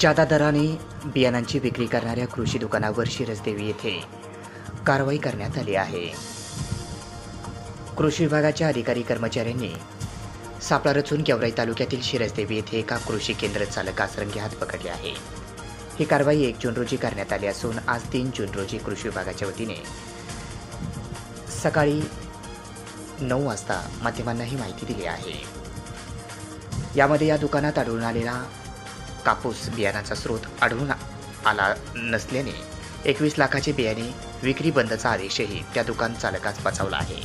जादा दराने बियाणांची विक्री करणाऱ्या कृषी दुकानावर शिरसदेवी येथे कारवाई करण्यात आली आहे. कृषी विभागाच्या अधिकारी कर्मचाऱ्यांनी सापळा रचून गेवराई तालुक्यातील शिरसदेवी येथे एका कृषी केंद्र चालकास रंगेहात पकडले आहे. ही कारवाई एक जून रोजी करण्यात आली असून आज तीन जून रोजी कृषी विभागाच्या वतीने सकाळी नऊ वाजता माध्यमांना ही माहिती दिली आहे. यामध्ये या दुकानात आढळून आलेला कापूस बियाणाचा स्रोत आढळून आला नसल्याने एकवीस लाखाचे बियाणे विक्री बंदचा आदेशही त्या दुकान चालकास बचावला आहे.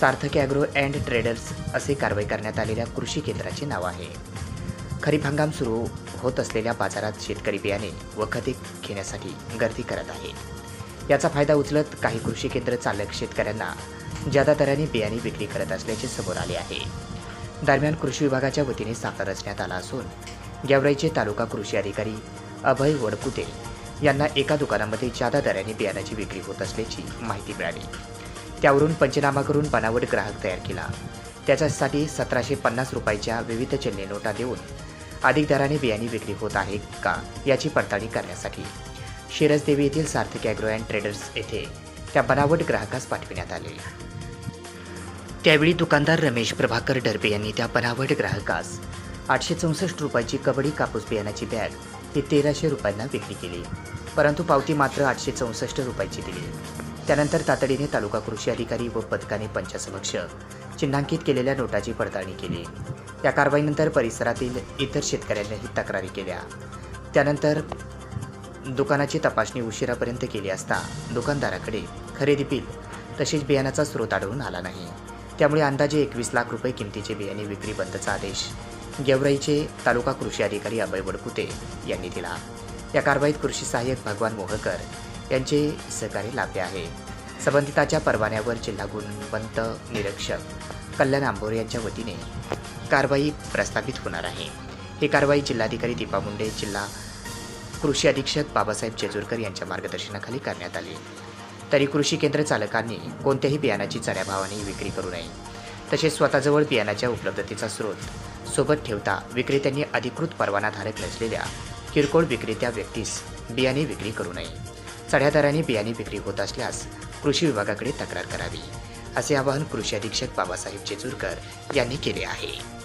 सार्थक ॲग्रो अँड ट्रेडर्स असे कारवाई करण्यात आलेल्या कृषी केंद्राचे नाव आहे. खरीप हंगाम सुरू होत असलेल्या बाजारात शेतकरी बियाणे व खते घेण्यासाठी गर्दी करत आहे. याचा फायदा उचलत काही कृषी केंद्र चालक शेतकऱ्यांना जादा दराने बियाणे विक्री करत असल्याचे समोर आले आहे. दरम्यान कृषी विभागाच्या वतीने सापळा रचण्यात आला असून गेवराईचे तालुका कृषी अधिकारी अभय वडकुते यांना एका दुकानामध्ये जादा दराने बियाण्याची विक्री होत असल्याची माहिती मिळाली. त्यावरून पंचनामा करून बनावट ग्राहक तयार केला. त्याच्यासाठी सतराशे पन्नास रुपयाच्या विविध चिन्हे नोटा देऊन अधिक दराने बियाणे विक्री होत आहे का याची पडताळणी करण्यासाठी शिरसदेवी येथील सार्थक ॲग्रो अँड ट्रेडर्स येथे त्या बनावट ग्राहकास पाठविण्यात आले. त्यावेळी दुकानदार रमेश प्रभाकर डरबे यांनी त्या बनावट ग्राहकास आठशे चौसष्ट रुपयाची कबड्डी कापूस बियाण्याची बॅग. ती तेराशे रुपयांना विक्री केली. परंतु पावती मात्र आठशे चौसष्ट रुपयाची दिली. त्यानंतर तातडीने तालुका कृषी अधिकारी व पथकाने पंचासमक्ष चिन्हांकित केलेल्या नोटाची पडताळणी केली. या कारवाईनंतर परिसरातील इतर शेतकऱ्यांनीही तक्रारी केल्या. त्यानंतर दुकानाची तपासणी उशिरापर्यंत केली असता दुकानदाराकडे खरेदी बिल तसेच बियाण्याचा स्रोत आढळून आला नाही. त्यामुळे अंदाजे एकवीस लाख रुपये किमतीचे बियाणे विक्री बंदचा आदेश गेवराईचे तालुका कृषी अधिकारी अभय वडकुते यांनी दिला. या कारवाईत कृषी सहाय्यक भगवान मोहकर यांचे सहकार्य लाभले आहे. संबंधिताच्या परवान्यावर जिल्हा गुणवंत निरीक्षक कल्याण आंबोरे यांच्या वतीने कारवाई प्रस्थापित होणार आहे. ही कारवाई जिल्हाधिकारी दीपा मुंडे जिल्हा कृषी अधीक्षक बाबासाहेब जेजूरकर यांच्या मार्गदर्शनाखाली करण्यात आली. तरी कृषी केंद्र चालकांनी कोणत्याही बियाणाची चढ्या भावाने विक्री करू नये. तसेच स्वतःजवळ बियाणाच्या उपलब्धतेचा स्रोत सोबत ठेवता विक्रेत्यांनी अधिकृत परवानाधारक नसलेल्या किरकोळ विक्रेत्या व्यक्तीस बियाणे विक्री करू नये. चढ्या दराने बियाणे विक्री होत असल्यास कृषी विभागाकडे तक्रार करावी असे आवाहन कृषी अधीक्षक बाबासाहेब जेजूरकर यांनी केले आहे.